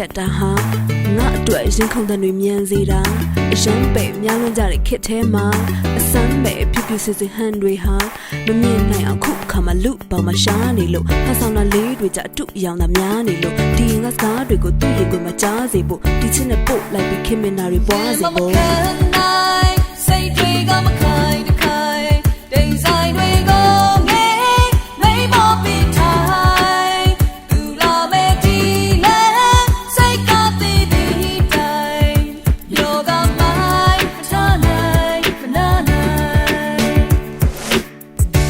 ရတာဟာငါအတွက်ရင်ခုန်တဲ့တွေမြန်စေတာအယံပဲများလွန်ကြတဲ့ခစ်ထဲမှာအစမ်းပဲဖြူဖြူစစ်စစ်ဟန်တွေဟာမမြင်နိုင်အောင်ခုခါမှလူပေါမှာရှားနေလို့ဟဆောင်တာလေးတွေကြအတုအယောင်သာများနေလို့ဒီငါစကားတွေကိုသူ့ရေကိုမကြားစေဖို့ဒီချစ်နဲ့ပို့လိုက်ပြီးခင်မင်နာတွေပွားစေဖို့စိတ်တွေက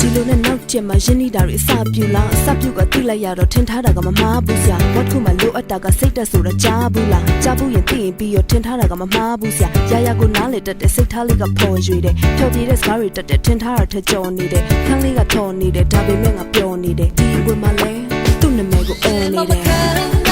ဒီလိုနဲ့နောက်ကျမှရင်းနှီးတာတွေအစပြူလားအစပြူကတိလိုက်ရတော့ထင်ထားတာကမမှားဘူးဆရာဝတ်ခုမှလိုအပ်တာကစိတ်တက်ဆိုတော့ကြားဘူးလားကြားဘူးရင်သိရင်ပြီးရောထင်ထားတာကမမှားဘူးဆရာရရကိုနားလေတက်တဲ့စိတ်ထားလေးကပေါ်ရွေတယ်ဖြောပြတဲ့စကားတွေတက်တဲ့ထင်ထားတာထက်ကျော်နေတယ်ခန်းလေးကထော်နေတယ်ဒါပေမဲ့ငါပျော်နေတယ်ဒီဝင်မှလဲသူ့နာမည်ကိုအော်နေတယ်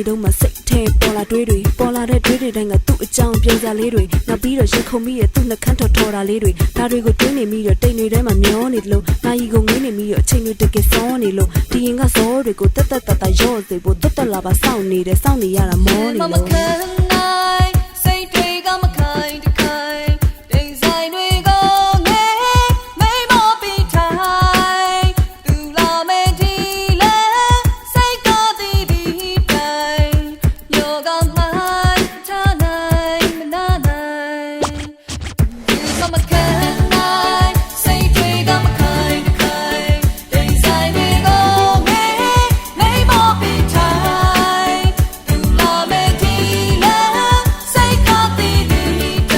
နေနေတော့မှစိတ်ထဲပေါ်လာတွေးတွေပေါ်လာတဲ့တွေးတွေတိုင်းကသူ့အကြောင်းပြောစရာလေးတွေနောက်ပြီးတော့ရင်ခုန်ပြီးရသူ့နှကန်းထော်ထော်တာလေးတွေဒါတွေကိုတွေးနေပြီးတော့တိမ်တွေထဲမှာမျောနေတယ်လို့နိုင်ကိုငင်းနေပြီးတော့အချိန်တွေတကယ်စောနေလို့ဒီရင်ကစောတွေကိုတက်တက်တတ်တရော့စေဖို့တက်တက်လာပါစောင့်နေတယ်စောင့်နေရတာမောနေမမလို့ခံနိုင်